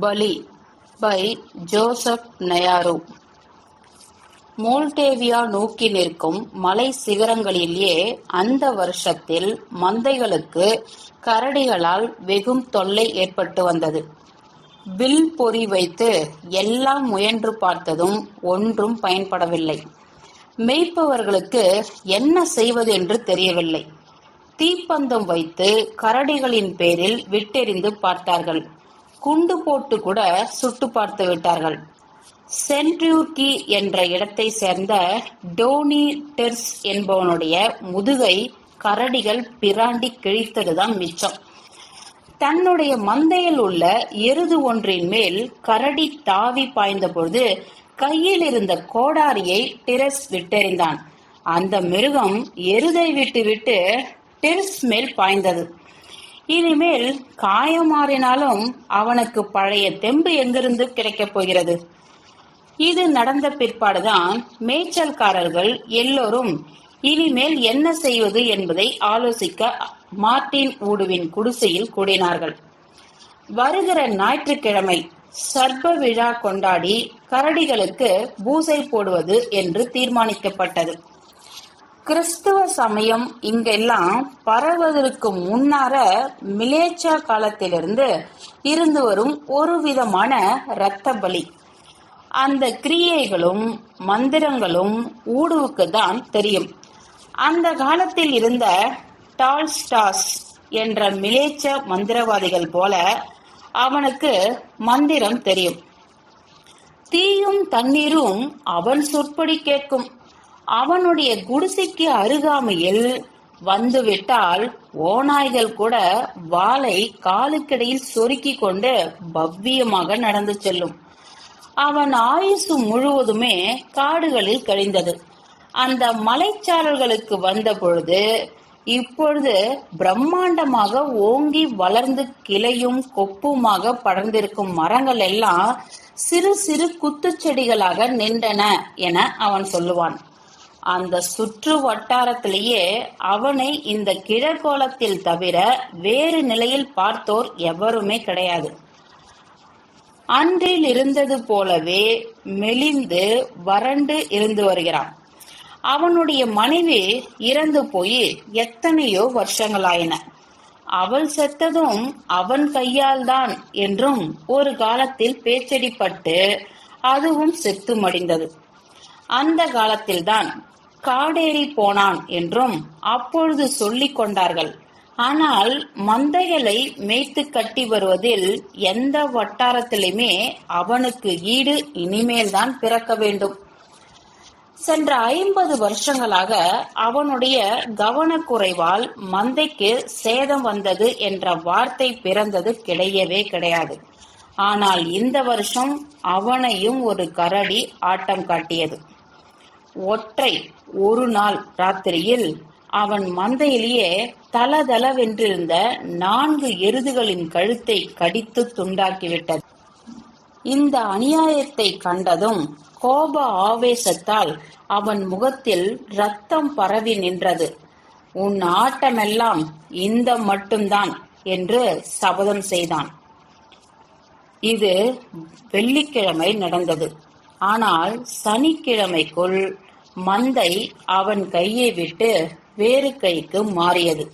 பலி by Joseph நயாரு. மோல்டேவியா நோக்கி நிற்கும் மலை சிகரங்களிலேயே அந்த வருஷத்தில் மந்தைகளுக்கு கரடிகளால் வெகும் தொல்லை ஏற்பட்டு வந்தது. வில் பொறி வைத்து எல்லாம் முயன்று பார்த்ததும் ஒன்றும் பயன்படவில்லை. மேய்ப்பவர்களுக்கு என்ன செய்வது என்று தெரியவில்லை. தீப்பந்தம் வைத்து கரடிகளின் பேரில் விட்டெறிந்து பார்த்தார்கள். குண்டு போட்டு கூட சுட்டு பார்த்து விட்டார்கள். சென்ட்ரியூர்கி என்ற இடத்தை சேர்ந்த டோனி டெர்ஸ் என்பவனுடைய முதுகை கரடிகள் பிராண்டி கிழித்ததுதான் மிச்சம். தன்னுடைய மந்தையில் உள்ள எருது ஒன்றின் மேல் கரடி தாவி பாய்ந்தபொழுது கையில் இருந்த கோடாரியை டிரஸ் விட்டெறிந்தான். அந்த மிருகம் எருதை விட்டுவிட்டு டிரஸ் மேல் பாய்ந்தது. இனிமேல் காயமாறினாலும் அவனுக்கு பழைய தெம்பு எங்கிருந்து கிடைக்கப் போகிறது? இது நடந்த பிற்பாடுதான் மேய்ச்சல்காரர்கள் எல்லோரும் இனிமேல் என்ன செய்வது என்பதை ஆலோசிக்க மார்ட்டின் ஊடுவின் குடிசையில் கூடினார்கள். வருகிற ஞாயிற்றுக்கிழமை சர்ப விழா கொண்டாடி கரடிகளுக்கு பூசை போடுவது என்று தீர்மானிக்கப்பட்டது. கிறிஸ்துவ சமயம் இங்கெல்லாம் பரவுவதற்கு முன்னார மிலேச்சா காலத்திலிருந்து இருந்து வரும் ஒரு விதமான இரத்த பலி. அந்த கிரியைகளும் மந்திரங்களும் ஊடுவுக்கு தான் தெரியும். அந்த காலத்தில் இருந்த டால்ஸ்டாஸ் என்ற மிலேச்ச மந்திரவாதிகள் போல அவனுக்கு மந்திரம் தெரியும். தீயும் தண்ணீரும் அவன் சொற்படி கேட்கும். அவனுடைய குடிசைக்கு அருகாமையில் வந்துவிட்டால் ஓநாய்கள் கூட வாளை காலுக்கிடையில் சொருக்கி கொண்டு பவ்யமாக நடந்து செல்லும். அவன் ஆயுசு முழுவதுமே காடுகளில் கழிந்தது. அந்த மலைச்சாரல்களுக்கு வந்த பொழுது இப்பொழுது பிரம்மாண்டமாக ஓங்கி வளர்ந்து கிளையும் கொப்புமாக படர்ந்திருக்கும் மரங்கள் எல்லாம் சிறு சிறு குத்துச்செடிகளாக நின்றன என அவன் சொல்லுவான். அந்த சுற்று வட்டாரத்திலேயே அவனை இந்த கிழக்கோலத்தில் தவிர வேறு நிலையில் பார்த்தோர் எவருமே கிடையாது. அன்றில் இருந்தது போலவே மெலிந்து வறண்டு இருந்து வருகிறான். அவனுடைய மனைவி இறந்து போய் எத்தனையோ வருஷங்களாயின. அவள் செத்ததும் அவன் கையால் தான் என்றும் ஒரு காலத்தில் பேச்சடிப்பட்டு அதுவும் செத்து மடிந்தது. அந்த காலத்தில்தான் காடேறி போனான் என்றும் அப்பொழுது சொல்லிக் கொண்டார்கள். ஆனால் மந்தைகளை மேய்த்து கட்டி வருவதில் எந்த வட்டாரத்திலுமே அவனுக்கு ஈடு இனிமேல்தான் பிறக்க வேண்டும். சென்ற ஐம்பது வருஷங்களாக அவனுடைய கவனக்குறைவால் மந்தைக்கு சேதம் வந்தது என்ற வார்த்தை பிறந்தது கிடையவே கிடையாது. ஆனால் இந்த வருஷம் அவனையும் ஒரு கரடி ஆட்டம் காட்டியது. ஒற்றை ஒரு நாள் ராத்திரியில் அவன் மந்தையிலேயே தளதளவென்றிருந்த நான்கு எருதுகளின் கழுத்தை கடித்து துண்டாக்கிவிட்டது. இந்த அநியாயத்தை கண்டதும் கோப ஆவேசத்தால் அவன் முகத்தில் ரத்தம் பரவி நின்றது. உன் ஆட்டமெல்லாம் இந்த மட்டும்தான் என்று சபதம் செய்தான். இது வெள்ளிக்கிழமை நடந்தது. ஆனால் சனிக்கிழமைக்குள் மந்தை அவன் கையை விட்டு வேறு கைக்கு மாறியது.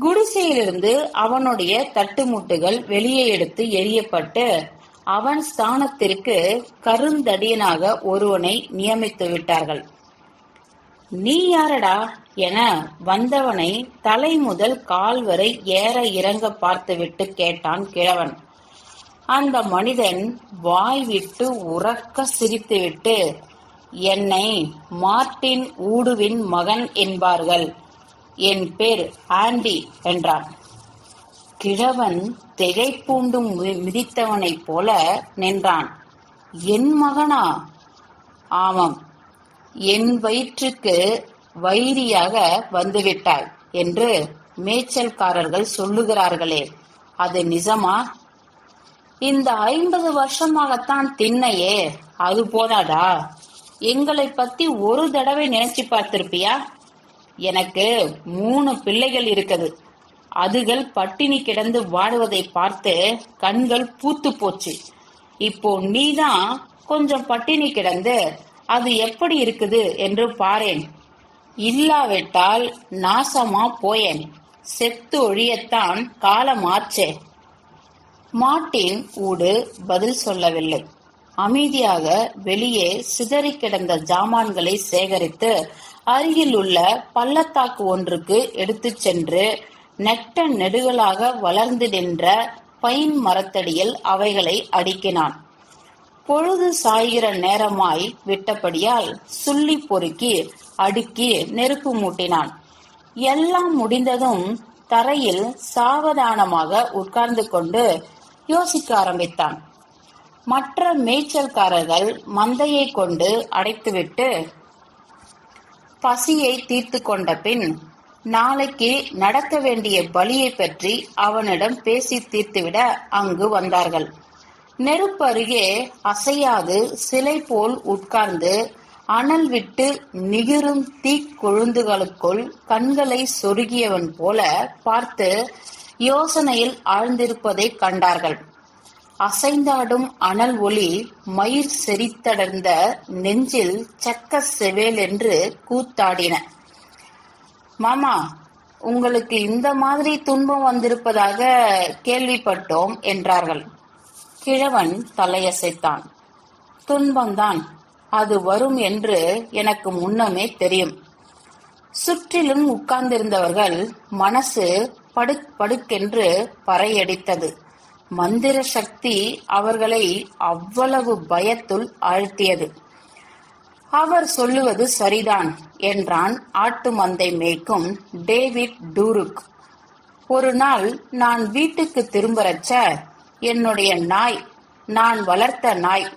குடிசையிலிருந்து அவனுடைய தட்டுமுட்டுகள் வெளியே எடுத்து எரியப்பட்டு அவன் ஸ்தானத்திற்கு கருந்தடியனாக ஒருவனை நியமித்து விட்டார்கள். நீ யாரடா? என வந்தவனை தலை முதல் கால் வரை ஏற இறங்க பார்த்துவிட்டு கேட்டான் கிழவன். அந்த மனிதன் வாய் விட்டு உறக்க சிரித்துவிட்டு என்னை மார்ட்டின் ஊடுவின் மகன் என்பார்கள். என் பேர் ஆண்டி என்றான். கிழவன் திகைப்பூண்டும் மிதித்தவனைப் போல நின்றான். என் மகனா? ஆமாம். என் வயிற்றுக்கு வைரியாக வந்துவிட்டாய் என்று மேய்ச்சல்காரர்கள் சொல்லுகிறார்களே அது நிஜமா? இந்த ஐம்பது வருஷமாகத்தான் திண்ணையே அது போதாதா? எங்களை பத்தி ஒரு தடவை நினைச்சு பார்த்திருப்பியா? எனக்கு மூணு பிள்ளைகள் இருக்குது. அதுகள் பட்டினி கிடந்து வாடுவதை பார்த்து கண்கள் பூத்து போச்சு. இப்போ நீதான் கொஞ்சம் பட்டினி கிடந்து அது எப்படி இருக்குது என்று பாரேன். இல்லாவிட்டால் நாசமா போயேன். செத்து ஒழியத்தான் காலமாச்சே. மார்ட்டின் ஊடு பதில் சொல்லவில்லை. அமைதியாக வெளியே சிதறி கிடந்த ஜாமான்களை சேகரித்து அருகில் உள்ள பள்ளத்தாக்கு ஒன்றுக்கு எடுத்துச் சென்று நெட்ட நெடுகளாக வளர்ந்து நின்ற பைன் மரத்தடியில் அவைகளை அடுக்கினான். பொழுது சாய்கிற நேரமாய் விட்டபடியால் சுள்ளி பொறுக்கி அடுக்கி நெருப்பு மூட்டினான். எல்லாம் முடிந்ததும் தரையில் சாவதானமாக உட்கார்ந்து கொண்டு யோசிக்க ஆரம்பித்தான். மற்ற மேய்ச்சல்காரர்கள் மந்தையை கொண்டு அடைத்துவிட்டு பசியை தீர்த்து கொண்ட பின் நாளைக்கு நடக்க வேண்டிய பலியை பற்றி அவனிடம் பேசி தீர்த்துவிட அங்கு வந்தார்கள். நெருப்பருகே அசையாது சிலை போல் உட்கார்ந்து அனல் விட்டு நிகிரும் தீக்குழுந்துகளுக்குள் கண்களை சொருகியவன் போல பார்த்து யோசனையில் ஆழ்ந்திருப்பதை கண்டார்கள். அசைந்தாடும் அனல் ஒளி மயிர் செறித்தடர்ந்த நெஞ்சில் சக்க செவேல் என்று கூத்தாடின. மாமா உங்களுக்கு இந்த மாதிரி துன்பம் வந்திருப்பதாக கேள்விப்பட்டோம் என்றார்கள். கிழவன் தலையசைத்தான். துன்பம்தான் அது வரும் என்று எனக்கு முன்னமே தெரியும். சுற்றிலும் உட்கார்ந்திருந்தவர்கள் மனசு படுக் படுக்கென்று பறையடித்தது. மந்திர சக்தி அவர்களை அவ்வளவு பயத்துள் ஆழ்த்தியது. அவர் சொல்லுவது சரிதான் என்றான் ஆட்டு மந்தை மேய்க்கும் டேவிட் டூருக். ஒரு நாள் நான் வீட்டுக்கு திரும்பறச்ச என்னுடைய நாய் நான் வளர்த்த நாய்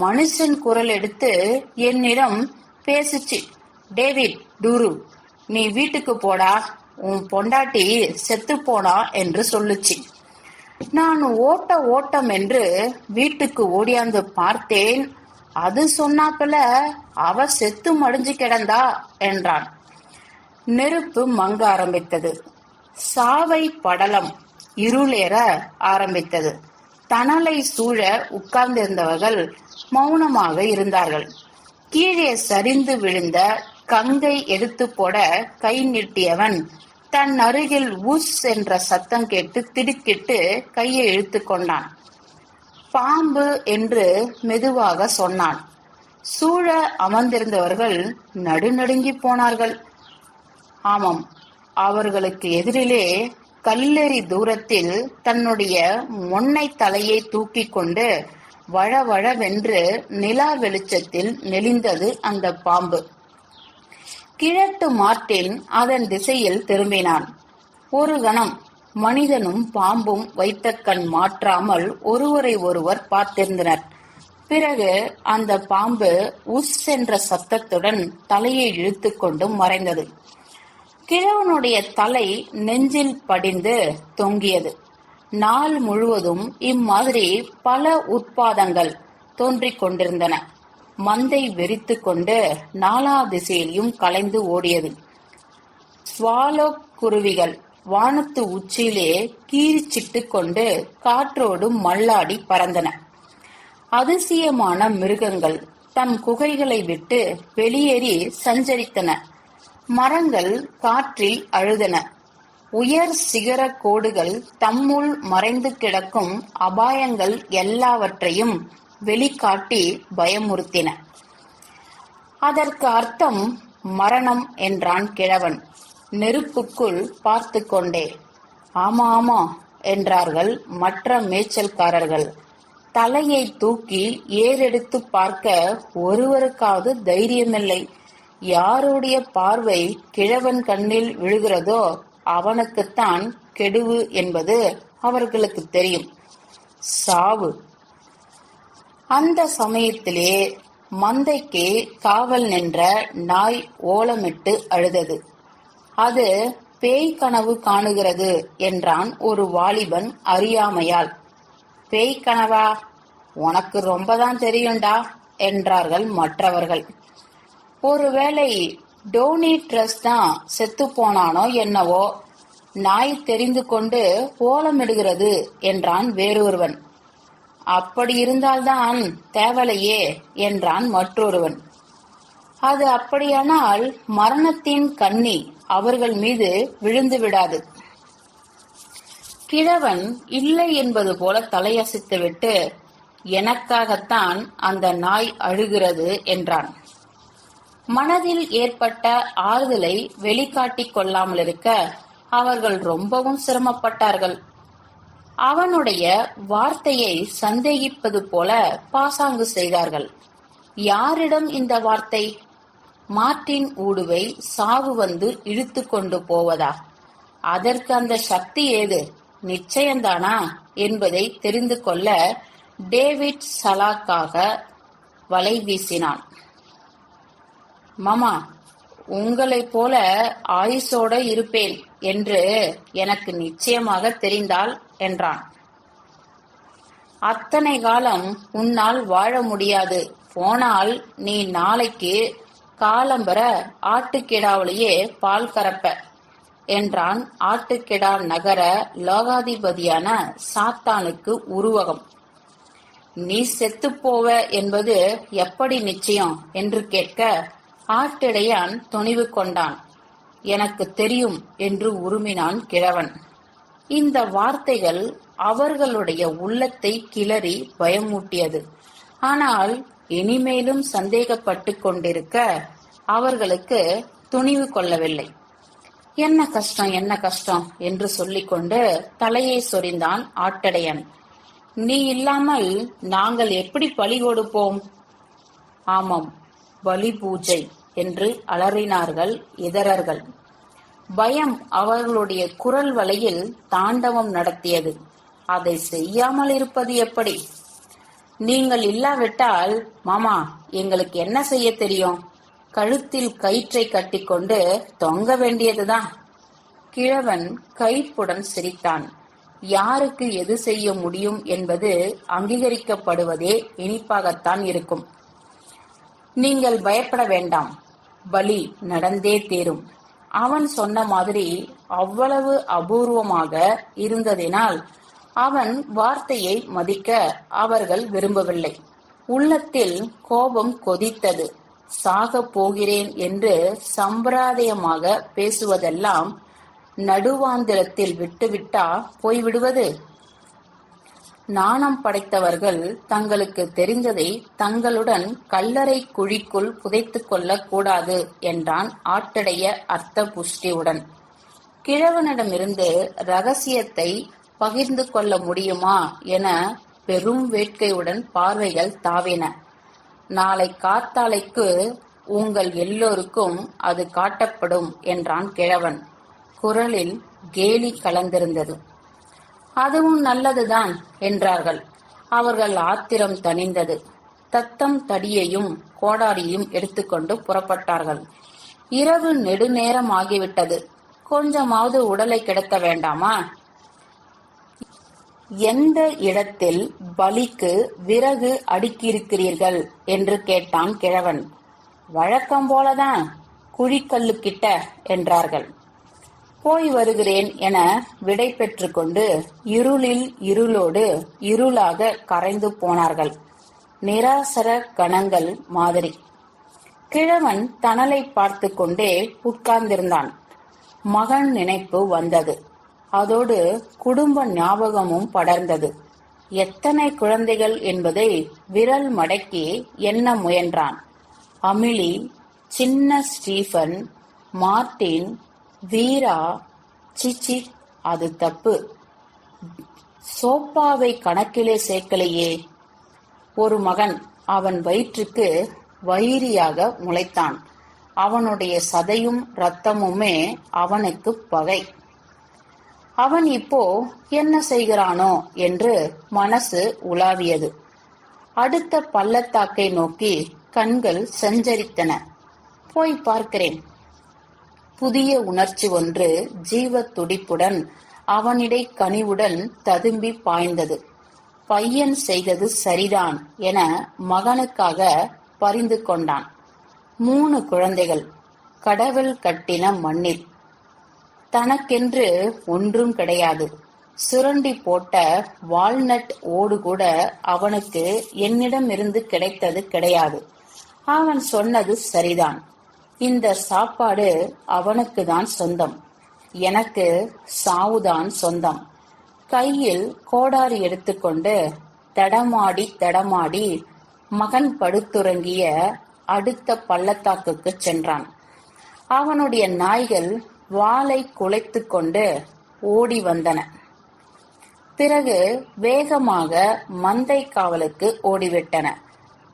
மனுஷன் குரல் எடுத்து என்னிடம் பேசுச்சு டேவிட் டூரு நீ வீட்டுக்கு போடா உன் பொண்டாட்டி செத்து போனா என்று சொல்லுச்சு. நான் ஓட்ட ஓட்டம் என்று வீட்டுக்கு ஓடியாந்து பார்த்தேன். அது சொன்னாப்புல அவ செத்து மடிஞ்சு கிடந்தா என்றான். நெருப்பு மங்க ஆரம்பித்தது. சாவை படலம் இருளேற ஆரம்பித்தது. தணலை சூழ உட்கார்ந்திருந்தவர்கள் மௌனமாக இருந்தார்கள். கீழே சரிந்து விழுந்த கங்கை எடுத்து போட கை நீட்டியவன் தன் அருகில் உஸ் என்ற சத்தம் கேட்டு திடுக்கிட்டு கையை இழுத்து கொண்டான். பாம்பு என்று மெதுவாக சொன்னான். சூழ அமர்ந்திருந்தவர்கள் நடுநடுங்கி போனார்கள். ஆமாம் அவர்களுக்கு எதிரிலே கல்லெறி தூரத்தில் தன்னுடைய மொன்னை தலையை தூக்கி கொண்டு வழவழவென்று நிலா வெளிச்சத்தில் நெளிந்தது அந்த பாம்பு. கிழட்டு மார்ட்டின் அதன் திசையில் திரும்பினான். ஒரு கணம் மனிதனும் பாம்பும் வைத்த கண் மாற்றாமல் ஒருவரை ஒருவர் பார்த்திருந்தனர். பிறகு அந்த பாம்பு உஸ் என்ற சத்தத்துடன் தலையை இழுத்துக்கொண்டு மறைந்தது. கிழவனுடைய தலை நெஞ்சில் படிந்து தொங்கியது. நாள் முழுவதும் இம்மாதிரி பல உட்பாதங்கள் தோன்றிக் கொண்டிருந்தன. மந்தை வெறித்து கொண்டு நாலா திசையிலும் கலைந்து ஓடியது. ஸ்வாலோ குருவிகள் வானத்து உச்சியிலே கீரிச்சிட்டு கொண்டு காற்றோடு மல்லாடி பறந்தன. அதிசயமான மிருகங்கள் தம் குகைகளை விட்டு வெளியேறி சஞ்சரித்தன. மரங்கள் காற்றில் அழுதன. உயர் சிகர கோடுகள் தம்முள் மறைந்து கிடக்கும் அபாயங்கள் எல்லாவற்றையும் வெளிக்காட்டி பயமுறுத்தின. அதற்கு அர்த்தம் மரணம் என்றான் கிழவன். நெருப்புக்குள் பார்த்து கொண்டே ஆமா ஆமா என்றார்கள் மற்ற மேய்ச்சல்காரர்கள். தலையை தூக்கி ஏறெடுத்து பார்க்க ஒருவருக்காவது தைரியமில்லை. யாருடைய பார்வை கிழவன் கண்ணில் விழுகிறதோ அவனுக்குத்தான் கெடுவு என்பது அவர்களுக்கு தெரியும். சாவு. அந்த சமயத்திலே மந்தைக்கு காவல் நின்ற நாய் ஓலமிட்டு அழுதது. அது பேய் கனவு காணுகிறது என்றான் ஒரு வாலிபன் அறியாமையால். பேய் கனவா? உனக்கு ரொம்பதான் தெரியும்டா என்றார்கள் மற்றவர்கள். ஒருவேளை டோனி ட்ரஸ் தான் செத்து போனானோ என்னவோ? நாய் தெரிந்து கொண்டு ஓலமிடுகிறது என்றான் வேறொருவன். அப்படி இருந்தால்தான் தேவலையே என்றான் மற்றொருவன். அது அப்படியானால் மரணத்தின் கண்ணி அவர்கள் மீது விழுந்து விடாது. கிழவன் இல்லை என்பது போல தலையசைத்துவிட்டு எனக்காகத்தான் அந்த நாய் அழுகிறது என்றான். மனதில் ஏற்பட்ட ஆறுதலை வெளிக்காட்டிக் கொள்ளாமல் இருக்க அவர்கள் ரொம்பவும் சிரமப்பட்டார்கள். அவனுடைய வார்த்தையை சந்தேகிப்பது போல பாசாங்கு செய்தார்கள். யாரிடம் இந்த வார்த்தை? மார்ட்டின் ஊடுவை சாவு வந்து இழுத்து கொண்டு போவதா? அதற்கு அந்த சக்தி ஏது? நிச்சயம்தானா? என்பதை தெரிந்து கொள்ள டேவிட் சலாக்காக வலை வீசினான். மாமா உங்களைப் போல ஆயுசோட இருப்பேன் என்று எனக்கு நிச்சயமாக தெரிந்தால் என்றான். அத்தனை காலம் உன்னால் வாழ முடியாது. போனால் நீ நாளைக்கு காலம்பர ஆட்டுக்கிடாவிலேயே பால் கறப்ப என்றான் ஆட்டுக்கிடா நகர லோகாதிபதியான சாத்தானுக்கு உருவகம். நீ செத்துப்போவ என்பது எப்படி நிச்சயம் என்று கேட்க ஆட்டிடையான் துணிவு கொண்டான். எனக்கு தெரியும் என்று உருமினான் கிழவன். இந்த வார்த்தைகள் அவர்களுடைய உள்ளத்தை கிளறி பயமூட்டியது. ஆனால் இனிமேலும் சந்தேகப்பட்டு கொண்டிருக்க அவர்களுக்கு துணிவு கொள்ளவில்லை. என்ன கஷ்டம் என்ன கஷ்டம் என்று சொல்லிக்கொண்டு தலையை சொரிந்தான் ஆட்டடையன். நீ இல்லாமல் நாங்கள் எப்படி பலி கொடுப்போம்? ஆமாம் பலி பூஜை. என்று அலறினார்கள் இதரர்கள். பயம் அவர்களுடைய குரல் வலையில் தாண்டவம் நடத்தியது. அதை செய்யாமல் இருப்பது எப்படி? நீங்கள் இல்லாவிட்டால் மாமா எங்களுக்கு என்ன செய்ய தெரியும்? கழுத்தில் கயிற்றை கட்டிக்கொண்டு தொங்க வேண்டியதுதான். கிழவன் கைப்புடன் சிரித்தான். யாருக்கு எது செய்ய முடியும் என்பது அங்கீகரிக்கப்படுவதே இனிப்பாகத்தான் இருக்கும். நீங்கள் பயப்பட வேண்டாம். பலி நடந்தே தீரும். அவன் சொன்ன மாதிரி அவ்வளவு அபூர்வமாக இருந்ததினால் அவன் வார்த்தையை மதிக்க அவர்கள் விரும்பவில்லை. உள்ளத்தில் கோபம் கொதித்தது. சாகப் போகிறேன் என்று சம்பிரதாயமாக பேசுவதெல்லாம் நடுவாந்திரத்தில் விட்டுவிட்டா போய்விடுவது? நாணம் படைத்தவர்கள் தங்களுக்கு தெரிந்ததை தங்களுடன் கல்லறை குழிக்குள் புதைத்துக் கொள்ளக் கூடாது என்றான் ஆட்டடைய அர்த்த புஷ்டியுடன் கிழவனிடமிருந்து ரகசியத்தை பகிர்ந்து கொள்ள முடியுமா என பெரும் வேட்கையுடன் பார்வைகள் தாவின. நாளை காத்தாலைக்கு உங்கள் எல்லோருக்கும் அது காட்டப்படும் என்றான் கிழவன். குரலில் கேலி கலந்திருந்தது. அதுவும் நல்லதுதான் என்றார்கள். அவர்கள் ஆத்திரம் தணிந்தது. தத்தம் தடியையும் கோடாரியும் எடுத்துக்கொண்டு புறப்பட்டார்கள். இரவு நெடுநேரம் ஆகிவிட்டது. கொஞ்சமாவது உடலை கிடத்த வேண்டாமா? எந்த இடத்தில் பலிக்கு விறகு அடுக்கியிருக்கிறீர்கள்? என்று கேட்டான் கிழவன். வழக்கம் போலதான் குழிக்கல்லு கிட்ட என்றார்கள். போய் வருகிறேன் என விடை கொண்டு இருளில் இருளோடு இருளாக கரைந்து போனார்கள். நிராசர கணங்கள் மாதிரி. கிழவன் தணலை பார்த்து கொண்டே உட்கார்ந்திருந்தான். மகன் நினைப்பு வந்தது. அதோடு குடும்ப ஞாபகமும் படர்ந்தது. எத்தனை குழந்தைகள் என்பதை விரல் மடக்கி எண்ண முயன்றான். அமிலி சின்ன ஸ்டீஃபன் மார்டின் வீரா சிச்சி அது தப்பு. சோப்பாவை கணக்கிலே சேர்க்கலையே. ஒரு மகன் அவன் வயிற்றுக்கு வைரியாக முளைத்தான். அவனுடைய சதையும் ரத்தமுமே அவனுக்கு பகை. அவன் இப்போ என்ன செய்கிறானோ என்று மனசு உலாவியது. அடுத்த பள்ளத்தாக்கை நோக்கி கண்கள் சஞ்சரித்தன. போய் பார்க்கிறேன். புதிய உணர்ச்சி ஒன்று ஜீவ துடிப்புடன் அவனிடை கனிவுடன் ததும்பி பாய்ந்தது. பையன் செய்தது சரிதான் என மகனுக்காக பரிந்து கொண்டான். மூணு குழந்தைகள் கடவுள் கட்டின மண்ணில். தனக்கென்று ஒன்றும் கிடையாது. சுரண்டி போட்ட வால்நட் ஓடு கூட அவனுக்கு என்னிடமிருந்து கிடைத்தது கிடையாது. அவன் சொன்னது சரிதான். இந்த சாப்பாடு அவனுக்கு தான் சொந்தம். எனக்கு சாவுதான் சொந்தம். கையில் கோடாரி எடுத்துக்கொண்டு தடமாடி தடமாடி மகன் படுத்துறங்கிய அடுத்த பள்ளத்தாக்குக்கு சென்றான். அவனுடைய நாய்கள் வாளை குலைத்து கொண்டு ஓடி வந்தன. பிறகு வேகமாக மந்தை காவலுக்கு ஓடிவிட்டன.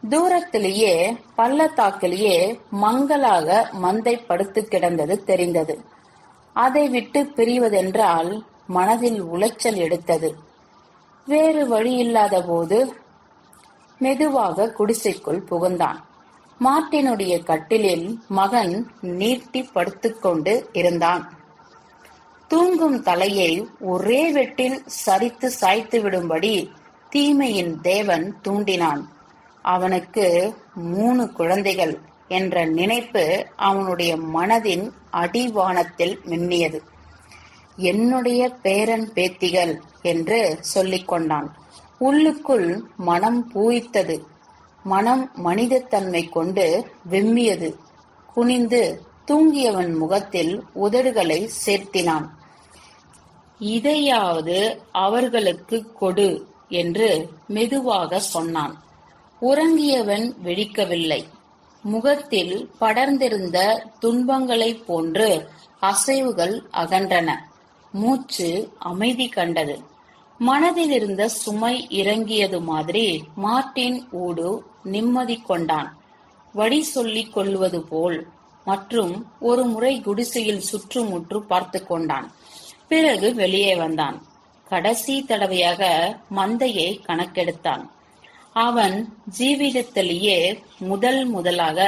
தூரத்திலேயே பள்ளத்தாக்கிலேயே மங்கலாக மந்தை படுத்து கிடந்தது தெரிந்தது. அதை விட்டு பிரிவதென்றால் மனதில் உளைச்சல் எடுத்தது. வேறு வழியில்லாத போது மெதுவாக குடிசைக்குள் புகுந்தான். மார்ட்டினுடைய கட்டிலில் மகன் நீட்டி படுத்துக்கொண்டு இருந்தான். தூங்கும் தலையை ஒரே வெட்டில் சரித்து சாய்த்து விடும்படி தீமையின் தேவன் தூண்டினான். அவனுக்கு மூணு குழந்தைகள் என்ற நினைப்பு அவனுடைய மனதின் அடிவானத்தில் மின்னியது. என்னுடைய பேரன் பேத்திகள் என்று சொல்லிக் கொண்டான். உள்ளுக்குள் மனம் பூயித்தது. மனம் மனிதத்தன்மை கொண்டு வெம்மியது. குனிந்து தூங்கியவன் முகத்தில் உதடுகளை சேர்த்தினான். இதையாவது அவர்களுக்கு கொடு என்று மெதுவாக சொன்னான். உறங்கியவன் வெடிக்கவில்லை. முகத்தில் படர்ந்திருந்த துன்பங்களைப் போன்று அசைவுகள் அகன்றன. மூச்சு அமைதி கண்டது. மனதில் இருந்த சுமை இறங்கியது மாதிரி மார்ட்டின் ஊடு நிம்மதி கொண்டான். வழி சொல்லிக் கொள்வது போல் மற்றும் ஒரு முறை குடிசையில் சுற்றுமுற்று பார்த்து கொண்டான். பிறகு வெளியே வந்தான். கடைசி தடவையாக மந்தையை கணக்கெடுத்தான். அவன் ஜீவிதத்திலேயே முதல் முதலாக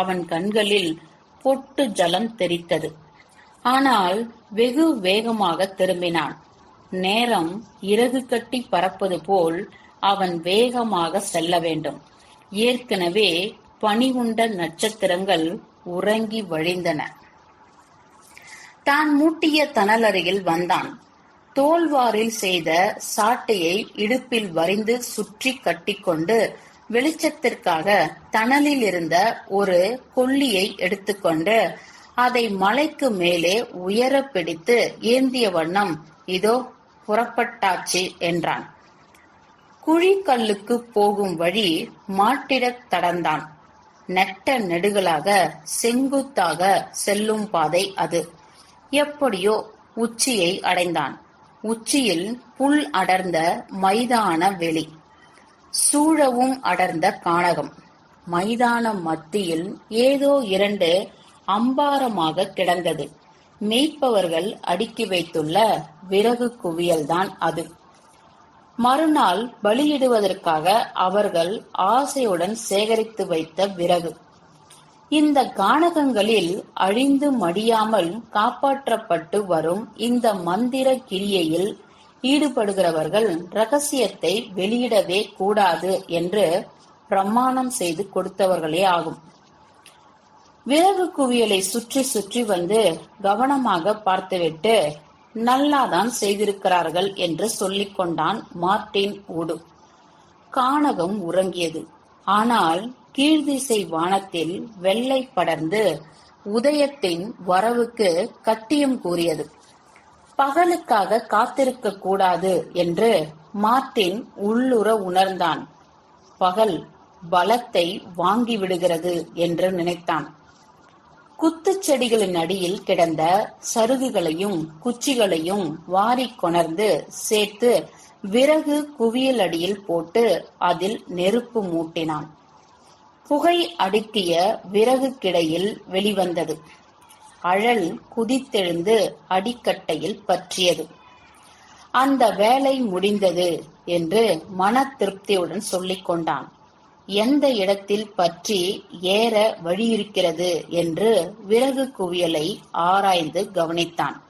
அவன் கண்களில் பொட்டு ஜலம் தெரித்தது. ஆனால் வெகு வேகமாக திரும்பினான். நேரம் இறகு கட்டி பறப்பது போல் அவன் வேகமாக செல்ல வேண்டும். ஏற்கனவே உண்ட நட்சத்திரங்கள் உறங்கி வழிந்தன. தான் மூட்டிய தணலருகில் வந்தான். தோல்வாரில் செய்த சாட்டையை இடுப்பில் வரிந்து சுற்றி கட்டிக்கொண்டு வெளிச்சத்திற்காக தணலில் இருந்த ஒரு கொல்லியை எடுத்துக்கொண்டு அதை மலைக்கு மேலே உயர பிடித்து ஏந்திய வண்ணம் இதோ புறப்பட்டாச்சு என்றான். குழிக்கல்லுக்கு போகும் வழி மாட்டிடத் தடந்தான். நெட்ட நெடுகளாக செங்குத்தாக செல்லும் பாதை அது. எப்படியோ உச்சியை அடைந்தான். உச்சியில் புல் அடர்ந்த மைதான வெளி. சூழவும் அடர்ந்த கானகம். மைதான மத்தியில் ஏதோ இரண்டு அம்பாரமாக கிடந்தது. மேய்ப்பவர்கள் அடுக்கி வைத்துள்ள விறகு குவியல்தான் அது. மறுநாள் பலியிடுவதற்காக அவர்கள் ஆசையுடன் சேகரித்து வைத்த விறகு. இந்த கானகங்களில் அழிந்து மடியாமல் காப்பாற்றப்பட்டு வரும் இந்த மந்திர கிரியையில் ஈடுபடுகிறவர்கள் ரகசியத்தை வெளியிடவே கூடாது என்று பிரமாணம் செய்து கொடுத்தவர்களே ஆகும். விறகு குவியலை சுற்றி சுற்றி வந்து கவனமாக பார்த்துவிட்டு நல்லாதான் செய்திருக்கிறார்கள் என்று சொல்லிக் கொண்டான் மார்ட்டின் ஊடு. கானகம் உறங்கியது. ஆனால் கீழ்திசை வானத்தில் வெள்ளை படர்ந்து உதயத்தின் வரவுக்கு கட்டியம் கூறியது. பகலுக்காக காத்திருக்க கூடாது என்று மார்ட்டின் உள்ளுற உணர்ந்தான். பகல் பலத்தை வாங்கி விடுகிறது என்று நினைத்தான். குத்துச்செடிகளின் அடியில் கிடந்த சருகுகளையும் குச்சிகளையும் வாரிக் கொணர்ந்து சேர்த்து விறகு குவியல் அடியில் போட்டு அதில் நெருப்பு மூட்டினான். புகை அடுக்கிய விறகு கிடையில் வெளிவந்தது. அழல் குதித்தெழுந்து அடிக்கட்டையில் பற்றியது. அந்த வேலை முடிந்தது என்று மன திருப்தியுடன் சொல்லிக் கொண்டான். எந்த இடத்தில் பற்றி ஏற வழியிருக்கிறது என்று விறகு குவியலை ஆராய்ந்து கவனித்தான்.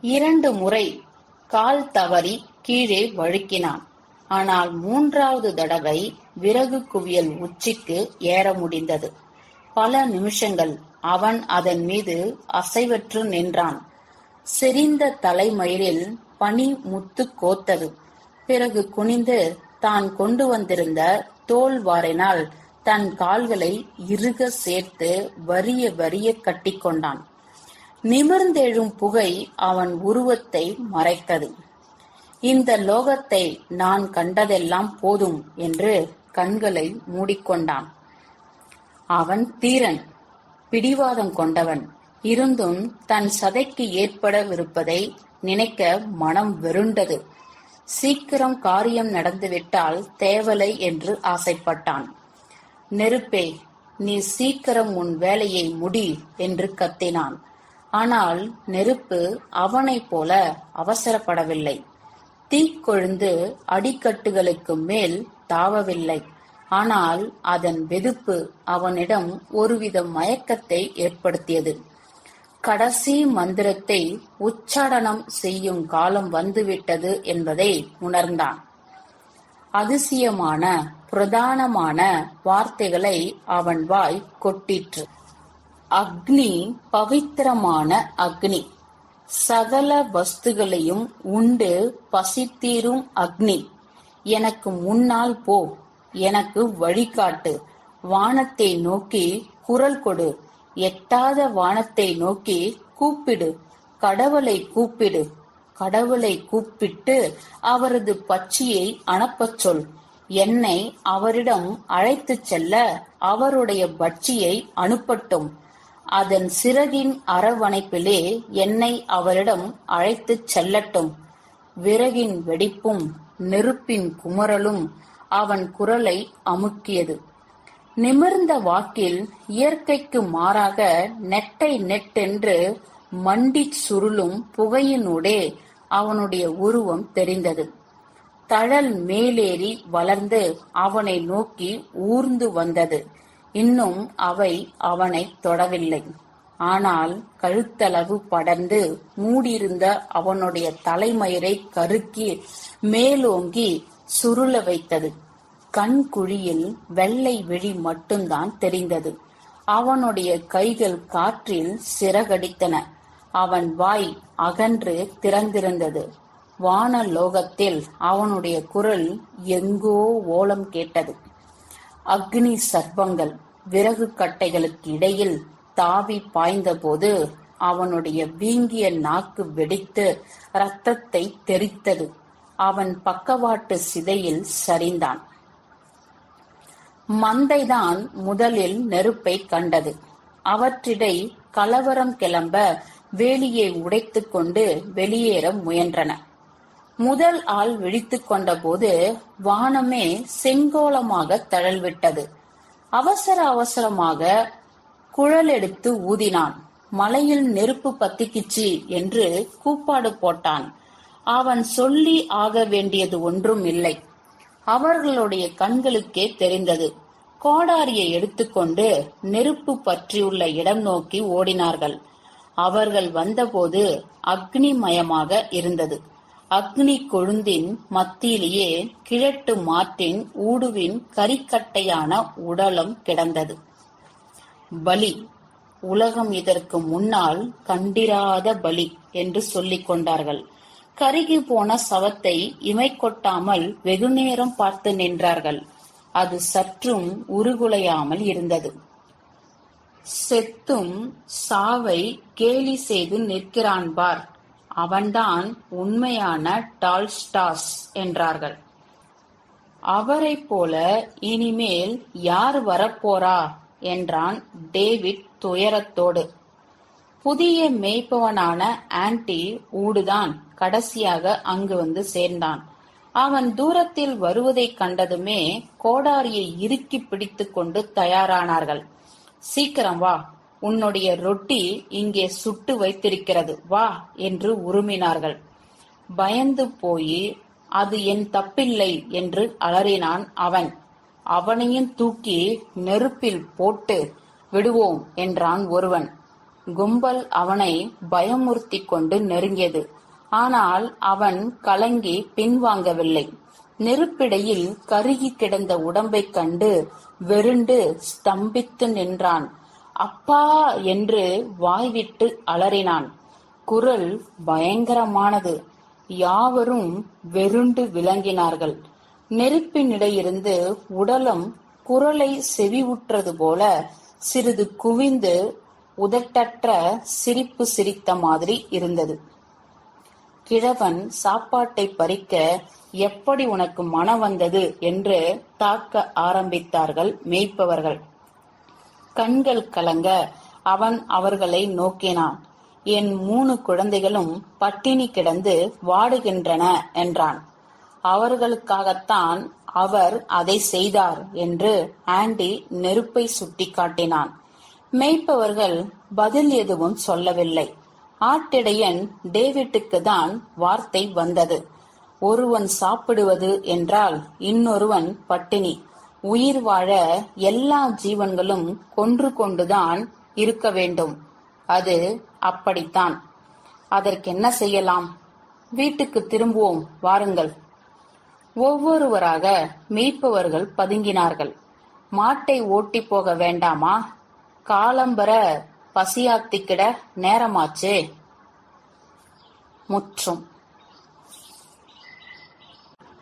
இரண்டு முறை கால் தவறி கீழே வழுக்கினான். ஆனால் மூன்றாவது தடவை விறகு குவியல் உச்சிக்கு ஏற முடிந்தது. பல நிமிஷங்கள் அவன் அதன் மீது அசைவற்று நின்றான். செறிந்த தலைமயிரில் பனி முத்து கோத்தது. பிறகு குனிந்து தான் கொண்டு வந்திருந்த தோல் வாரினால் தன் கால்களை இறுக சேர்த்து வரிய வரிய கட்டிக்கொண்டான். நிமிர்ந்தெழும் புகை அவன் உருவத்தை மறைத்தது. இந்த லோகத்தை நான் கண்டதெல்லாம் போதும் என்று கண்களை மூடிக்கொண்டான். அவன் தீரன் பிடிவாதம் கொண்டவன் இருந்தும் தன் சதைக்கு ஏற்படவிருப்பதை நினைக்க மனம் வெருண்டது சீக்கிரம் காரியம் நடந்துவிட்டால் தேவலை என்று ஆசைப்பட்டான். நெருப்பே நீ சீக்கிரம் உன் வேலையை முடி என்று கத்தினான். ஆனால் நெருப்பு அவனைப் போல அவசரப்படவில்லை. தீக்கொழுந்து அடிக்கட்டுகளுக்கு மேல் தாவவில்லை. ஆனால் அதன் வெதுப்பு அவனிடம் ஒருவித மயக்கத்தை ஏற்படுத்தியது. கடைசி மந்திரத்தை உச்சாடனம் செய்யும் காலம் வந்துவிட்டது என்பதை உணர்ந்தான். அதிசயமான பிரதானமான வார்த்தைகளை அவன் வாய் கொட்டிற்று. அக்னி பவித்திரமான அக்னி. சகல வஸ்துகளையும் உண்டு பசித்தீரும் அக்னி. எனக்கு முன்னால் போ எனக்கு வழிகாட்டு. வானத்தை நோக்கி குரல் கொடு. எட்டாத வானத்தை நோக்கி கூப்பிடு. கடவுளை கூப்பிடு. கடவுளை கூப்பிட்டு அவரது பட்சியை அனுப்பச் சொல். என்னை அவரிடம் அழைத்துச் செல்ல அவருடைய பட்சியை அனுப்பட்டும். அதன் சிறகின் அரவணைப்பிலே என்னை அவரிடம் அழைத்துச் செல்லட்டும். விறகின் வெடிப்பும் நெருப்பின் குமரலும் அவன் குரலை அமுக்கியது. நிமிர்ந்த வாக்கில் இயற்கைக்கு மாறாக நெட்டை நெட்டென்று மண்டிச் சுருளும் புகையினூடே அவனுடைய உருவம் தெரிந்தது. தழல் மேலேறி வளர்ந்து அவனை நோக்கி ஊர்ந்து வந்தது. இன்னும் அவை அவனை தொடவில்லை. ஆனால் கழுத்தளவு படர்ந்து மூடியிருந்த அவனுடைய தலைமயிரை கருக்கி மேலோங்கி சுருள வைத்தது. கண் குழியில் வெள்ளை விழி மட்டும்தான் தெரிந்தது. அவனுடைய கைகள் காற்றில் சிறகடித்தன. அவன் வாய் அகன்று திறந்திருந்தது. வானலோகத்தில் அவனுடைய குரல் எங்கோ ஓலம் கேட்டது. அக்னி சர்ப்பங்கள் விறகு கட்டைகளுக்கு இடையில் தாவி பாய்ந்தபோது அவனுடைய வீங்கிய நாக்கு வெடித்து ரத்தத்தை தெரித்தது அவன் பக்கவாட்டு சிதையில் சரிந்தான். மந்தைதான் முதலில் நெருப்பை கண்டது. அவற்றிடை கலவரம் கிளம்ப வேலியை உடைத்துக்கொண்டு வெளியேற முயன்றன. முதல் ஆள் விழித்துக் கொண்டபோது வானமே செங்கோலமாக தழல்விட்டது. அவசர அவசரமாக குழலெடுத்து ஊதினான். மலையில் நெருப்பு பத்திக்கிச்சு என்று கூப்பாடு போட்டான். அவன் சொல்லி ஆக வேண்டியது ஒன்றும் இல்லை. அவர்களுடைய கண்களுக்கே தெரிந்தது. கோடாரியை எடுத்துக்கொண்டு நெருப்பு பற்றியுள்ள இடம் நோக்கி ஓடினார்கள். அவர்கள் வந்தபோது அக்னிமயமாக இருந்தது. அக்னி கொழுந்தின் மத்தியிலேயே கிழட்டு மாட்டின் ஊடுவின் கரிக்கட்டையான உடலம் கிடந்தது. பலி உலகம் இதற்கு முன்னால் கண்டிராத பலி என்று சொல்லிக் கொண்டார்கள். கருகி போன சவத்தை இமை கொட்டாமல் வெகுநேரம் பார்த்து நின்றார்கள். அது சற்றும் உருகுலையாமல் இருந்தது. செத்தும் சாவை கேலி செய்து நிற்கிறான் பார். அவன்தான் உண்மையான டால்ஸ்டாஸ் என்றார்கள். அவரைப் போல இனிமேல் யார் வரப்போறா? என்றான் டேவிட் துயரத்தோடு. புதிய மேய்ப்பவனான ஆன்டி ஊடுதான் கடைசியாக அங்கு வந்து சேர்ந்தான். அவன் தூரத்தில் வருவதைக் கண்டதுமே கோடாரியை இறுக்கி பிடித்துக் கொண்டு தயாரானார்கள். சீக்கிரம் வா உன்னுடைய ரொட்டி இங்கே சுட்டு வைத்திருக்கிறது வா என்று உருமினார்கள். பயந்து போய் அது என் தப்பில்லை என்று அலறினான் அவன். அவனையும் தூக்கி நெருப்பில் போட்டு விடுவோம் என்றான் ஒருவன். கும்பல் அவனை பயமுறுத்தி கொண்டு நெருங்கியது. ஆனால் அவன் கலங்கி பின்வாங்கவில்லை. நெருப்பிடையில் கருகி கிடந்த உடம்பைக் கண்டு வெருண்டு ஸ்தம்பித்து நின்றான். அப்பா என்று வாய்விட்டு அலறினான். குரல் பயங்கரமானது. யாவரும் வெருண்டு விளங்கினார்கள். நெருப்பினிடையிருந்து உடலம் குரலை செவிவுற்றது போல சிறிது குவிந்து உதட்டற்ற சிரிப்பு சிரித்த மாதிரி இருந்தது. கிழவன் சாப்பாட்டை பறிக்க எப்படி உனக்கு மனம் வந்தது என்று தாக்க ஆரம்பித்தார்கள் மேய்ப்பவர்கள். கண்கள் கலங்க அவன் அவர்களை நோக்கினான். என் மூணு குழந்தைகளும் பட்டினி கிடந்து வாடுகின்றன என்றான். அவர்களுக்காகத்தான் அவர் அதை செய்தார் என்று ஆண்டி நெருப்பை சுட்டிக்காட்டினான் மேய்ப்பவர்கள் பதில் எதுவும் சொல்லவில்லை. ஆட்டிடையன் டேவிட்டுக்கு தான் வார்த்தை வந்தது. ஒருவன் சாப்பிடுவது என்றால் இன்னொருவன் பட்டினி. உயிர் வாழ எல்லா ஜீவன்களும் கொன்று கொண்டுதான் இருக்க வேண்டும். அது அப்படித்தான். அதற்கென்ன செய்யலாம்? வீட்டுக்கு திரும்புவோம் வாருங்கள். ஒவ்வொருவராக மீட்பவர்கள் பதுங்கினார்கள். மாட்டை ஓட்டி போக வேண்டாமா? காலம்பர பசியாத்திக்கிட நேரமாச்சே. முற்றும்.